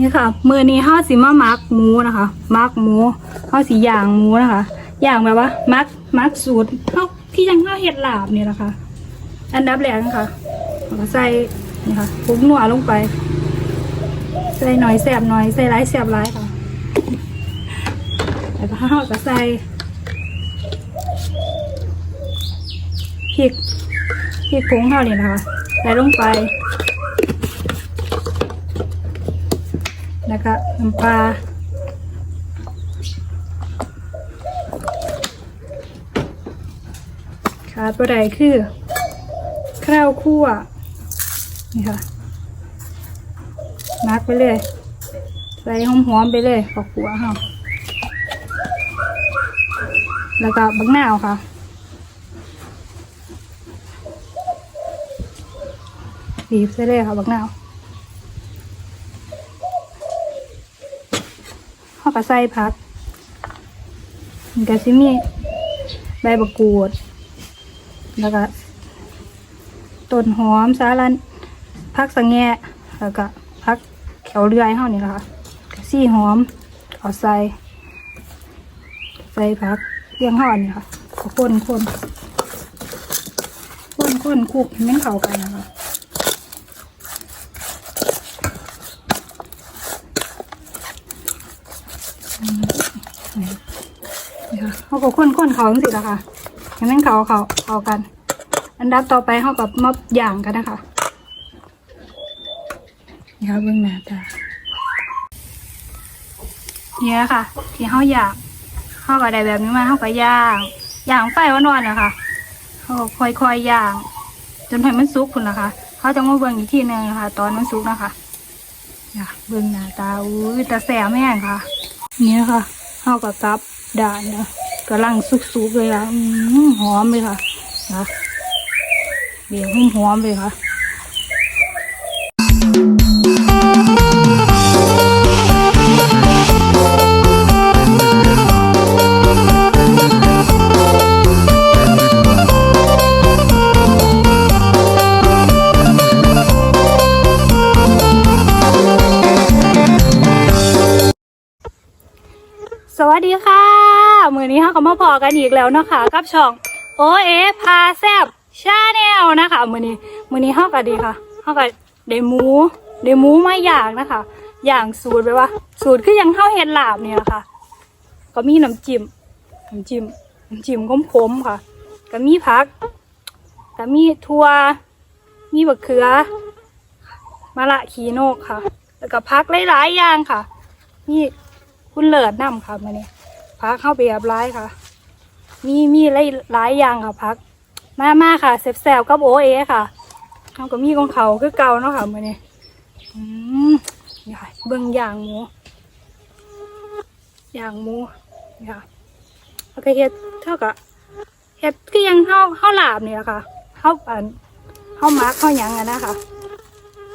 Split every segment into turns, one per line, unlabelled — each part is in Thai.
นี่ค่ะมือนี้ห้าสิมามักหมูนะคะมักหมูห้าสิย่างหมูนะคะย่างแบบว่ามักมักสูตรเขาที่ยังห้าเห็ดหลาบนี่แหละค่ะอันดับแรกนะคะเราใส่นี่ค่ะผงนัวลงไป ใส่หน่อยแสบหน่อยใส่ร้ายแสบร้ายค่ะแล้วก็ห้าก็ใส่พริกพริกผงเท่านี้นะคะใส่ลงไป แล้วก็น้ำปลาขาดประไดคือข้าวคั่วนี่ค่ะมักไปเลย ใส่หอมๆไปเลยขอบขัวค่ะแล้วก็บักนาวค่ะบีบใส่เลยค่ะบักนาว เขา ก็ใส่ผักมันก็สิมีใบบักกูด แล้วก็ต้นหอมสาลันผักสังแงะแล้วก็ผักแขวเรือยเฮานี่ล่ะค่ะซี่หอมเอาใส่ใส่ผักเรียงเฮาอันนี่ค่ะก็คนคนคนคนคุกให้มันเข้ากันนะคะ นี่ค่ะ เขาก็ข้นๆเขาจังสิละค่ะให้มันเขาเขาเขากัน อันดับต่อไปเขากับมาย่างกันนะคะนี่ค่ะเบื้องหน้าตาเนี่ยค่ะ ที่เขาย่างเขาก็ได้แบบนี้มาเขาก็ย่างย่างไฟอ่อนๆนะคะเขาก็ค่อยๆย่าง จนให้มันสุกคุณนะคะเขาจะมาเบิ่งอีกทีหนึ่งนะคะตอนมันสุกนะคะเนี่ยเบื้องหน้าตาอุ้ยแต่แสบแม่งค่ะ เนี่ยค่ะเขากับซับด่านนะ กำลังสุกๆเลยอะหอมเลยค่ะนะเดี๋ยวหอมเลยค่ะสวัสดีค่ะ มือนี้เขาก็มาพอกันอีกแล้วเนาะคะกับช่องโอเอพาแซบชาแนลนะคะมือนี้มือนี้เขาก็ดีค่ะเขาก็ได้หมูได้หมูมาอย่างนะคะ อย่างสูตรไปว่า สูตรคือยังเข้าเห็ดหลาบเนี่ยนะคะก็มีน้ำจิ้มน้ำจิ้มน้ำจิ้มขมๆค่ะ ก็มีผักก็มีถั่วมีบะเขือมะละขีโนกค่ะ แล้วก็พักหลายๆอย่างค่ะมีคุณเลิศน้ำค่ะมาเนี่ย พักเข้าไปแบบร้ายค่ะ มีมีหลายหลายอย่างค่ะพัก มามาค่ะเซฟแซวกับโอเอค่ะเขาก็มีของเขาคือเก่าเนาะค่ะมาเนี่ยอืมนี่ค่ะเบิ่งอย่างหมูอย่างหมูนี่ค่ะแล้วก็เฮ็ดเท่ากับเฮ็ดก็ยังเข้าเข้าหลาบเนี่ยค่ะเข้าปันเข้ามักเข้าหยังอะนะคะ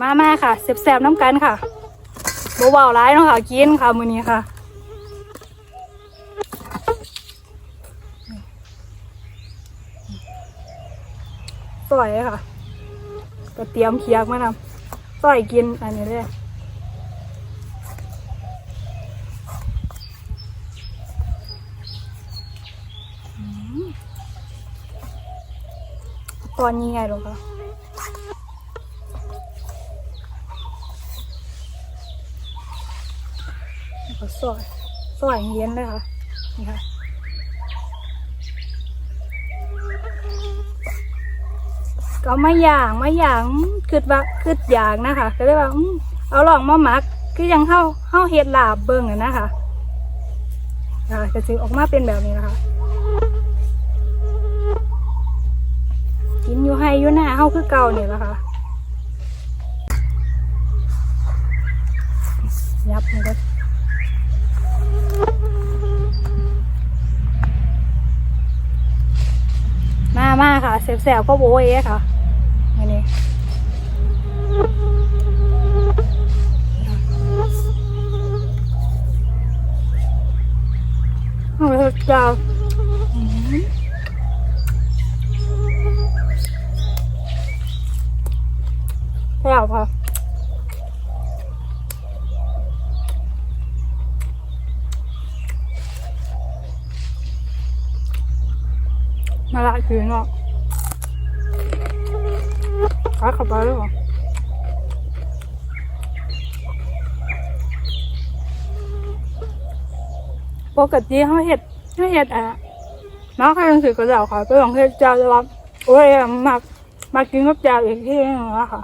มามาค่ะเซฟแซวน้ำกันค่ะเบาๆร้ายเนาะค่ะกินค่ะมื้อนี้ค่ะ สวยค่ะ ก็เตรียมเคียกมาทำสวยกินอันนี้เลยตอนนี้ไงหรอคะแล้วก็สวยสวยเย็นเลยค่ะ นี่ค่ะ ก็มาอย่างมาอย่างคือว่าคืออย่างนะคะก็เลยว่าอืมเอาลองมาหมักคือยังเข้าเข้าเฮ็ดลาบเบิ่งอะนะคะค่ะจะซื้อออกมาเป็นแบบนี้นะคะ กินอยู่ให้อยู่หน้าเข้าคือเก่าเนี่ยละค่ะยับมันก็มามาค่ะเซฟๆก็โบเอค่ะ เห็จ้าแล้วพอมาละคืนเนาะขาเข้าไปแล้วหรอ ปกติเขาเห็ดเขาเห็ดอะมาใครยังถือกระเจ้าค่ะไปลองเห็ดเจ้าจะรับโอ้ยมักมากินกับเจ้าอีกที่นึงอะค่ะ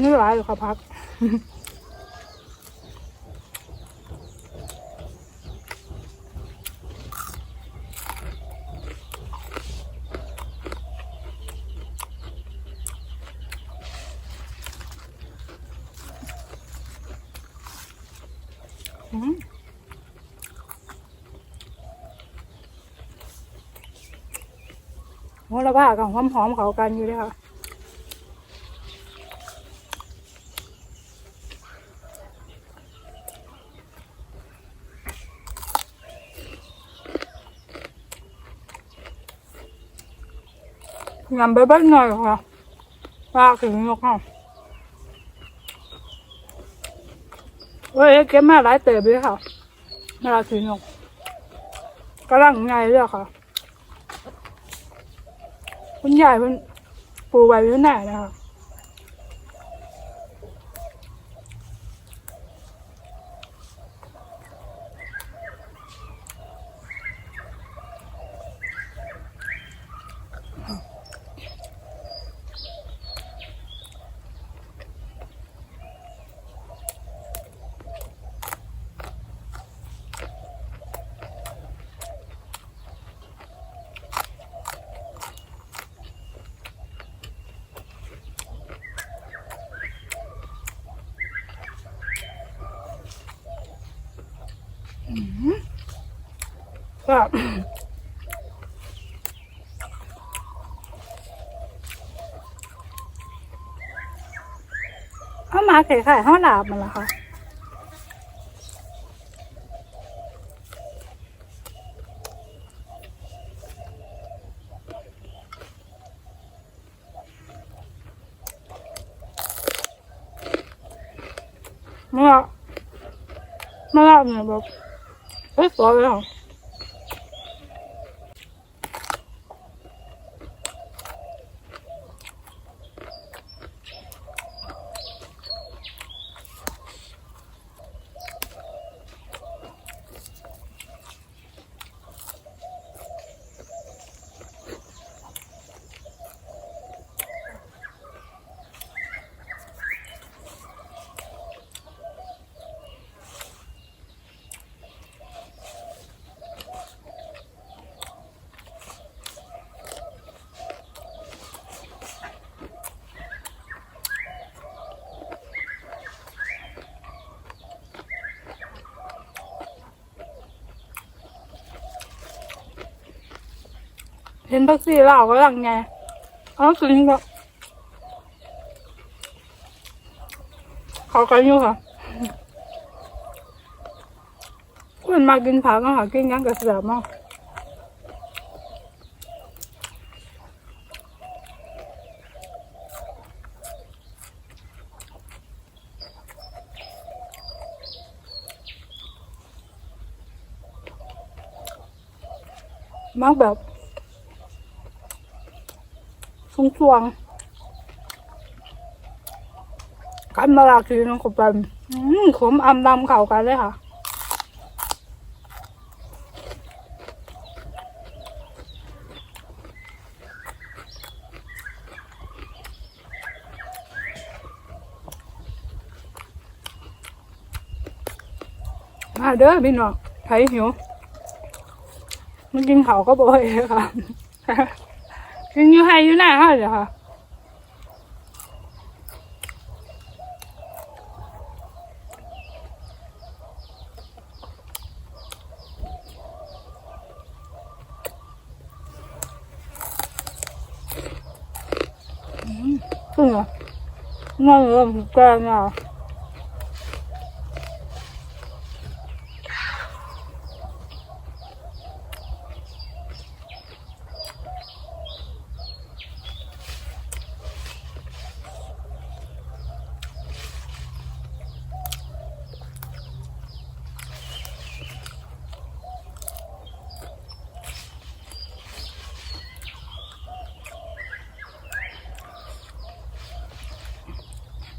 ไม่ร้ายหรอกค่ะพัก โหระบ้ากับหอมหอมเขากันอยู่เลยค่ะยำไปเบิ้ลหน่อยค่ะปลาถึงนกค่ะ เว้ยเก็บมาหลายเติบเลยค่ะมาลาถึงนกกำลังไงเลยค่ะ คุณยายเพิ่นปูไว้อยู่ไหนนะคะ ก็เข้ามาไข่ไข่ข้าวหลาบมันละค่ะมื่อเมื่อเนี่ยแบบเอ้ยสวยเลยเห เห็นแท็กซี่เราก็หลังไงอ๋อคือนี่ก็เขากันอยู่ค่ะคุณมากินผักก็หากินยังกับเสือมากมากแบบ สวงสวงๆกันมาลาคือน้องกบเป็นอืมขมอำดำเข่ากันเลยค่ะมาเด้อพี่น้องใครหิวมันกินเขาวก็บ่อยค่ะ กินอยู่ให้อยู่หน้าค่ะเดี๋ยวค่ะอืมอืมน่าเ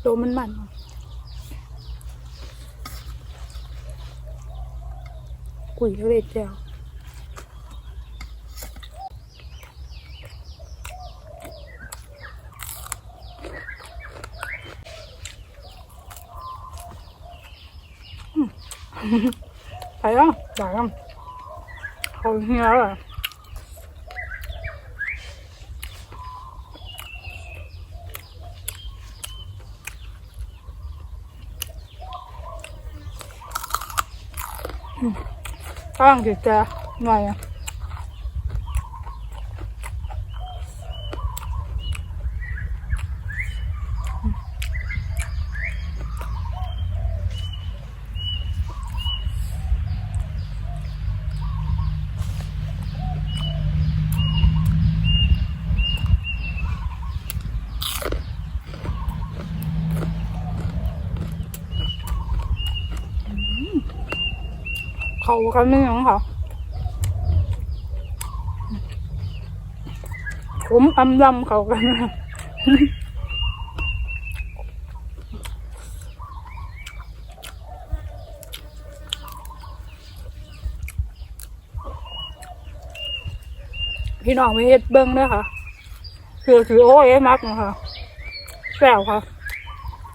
ตัวมันมันกุยทะเลแก้วอืมไปแล้วด่ากันเขาเฮียแล้วอะ ข้างจิตใจหน่อยอะ เขากันไม่ยังค่ะผมอำลำเขากันพี่น้องไม่เฮ็ดเบิ้งด้วยค่ะคือถือโอ้ยมักนะคะแซวค่ะ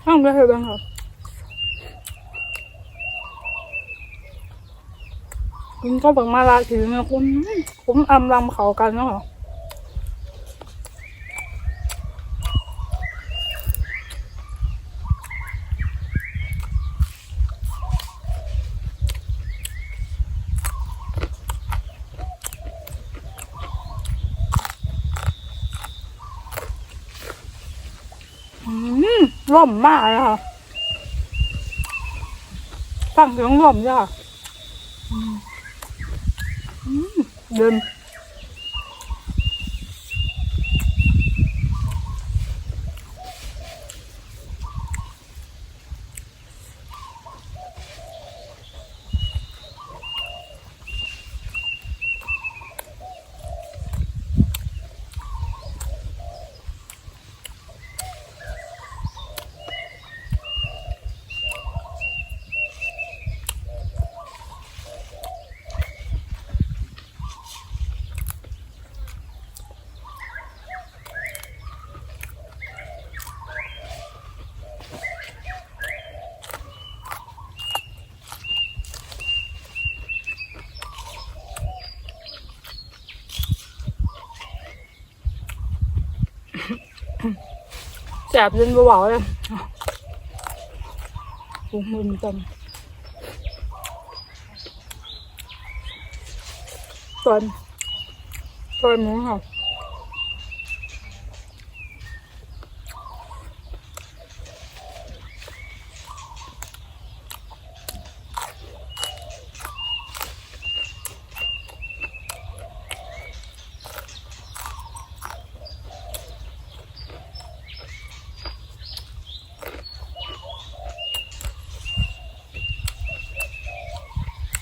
ต้องไปเฮ็ดเบิ้งค่ะ คุณก็บังมาลาถือนะคุณผมอำลำเขากันเนาะร่มมากเลยค่ะฟังเสียงร่มจ้ะ เสบจนเบาๆเลยปุ้งมือจำตอนตอนหมูค่ะ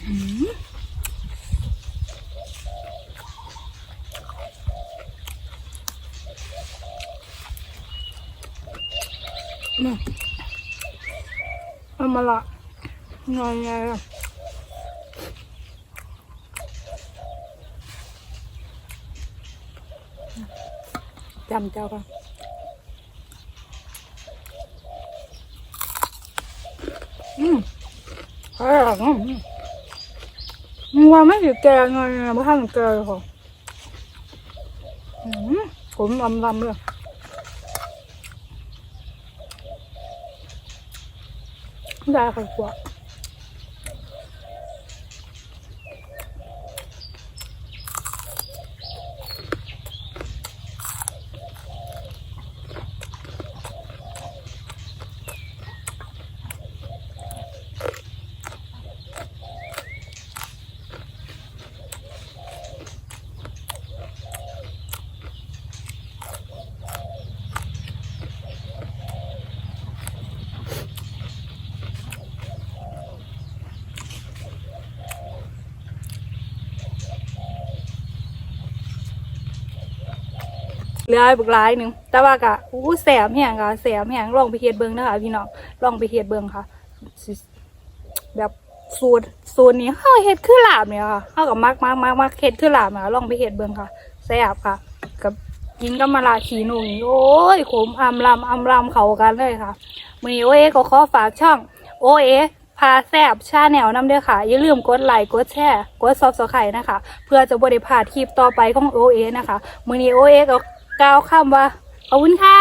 นี่เอามาละหน่อยไมึงว่าไม่ถือแกงไงอะไม่ทำแกงหรอกอืมผมลำลำๆเลยได้ค่ะกว่า เหลือบักหลายหนึ่งแต่ว่ากะอู้แสบแห้งค่ะแสบแห้งลองไปเฮ็ดเบิ่งเด้อค่ะพี่น้องลองไปเฮ็ดเบิ่งค่ะ แบบสูตรสูตรนี้เฮาเฮ็ดคือลาบเนี่ยค่ะเฮาก็มักมักมักมักเฮ็ดคือลาบนะลองไปเฮ็ดเบิ่งค่ะแซ่บค่ะ กับกินกับมะระขีหนูนี่โอ้ยขมอำลำอำลำเขากันเลยค่ะมือนี้โอเอก็ขอฝากช่องโอเอพาแซบชาแนลน้ำเด้อค่ะ อย่าลืมกดไลค์กดแชร์ กดซับสไครต์นะคะ เพื่อจะบริพาดคลิปต่อไปของโอเอนะคะ มือนี้โอเอก็ กล่าวคำว่าขอบคุณค่ะ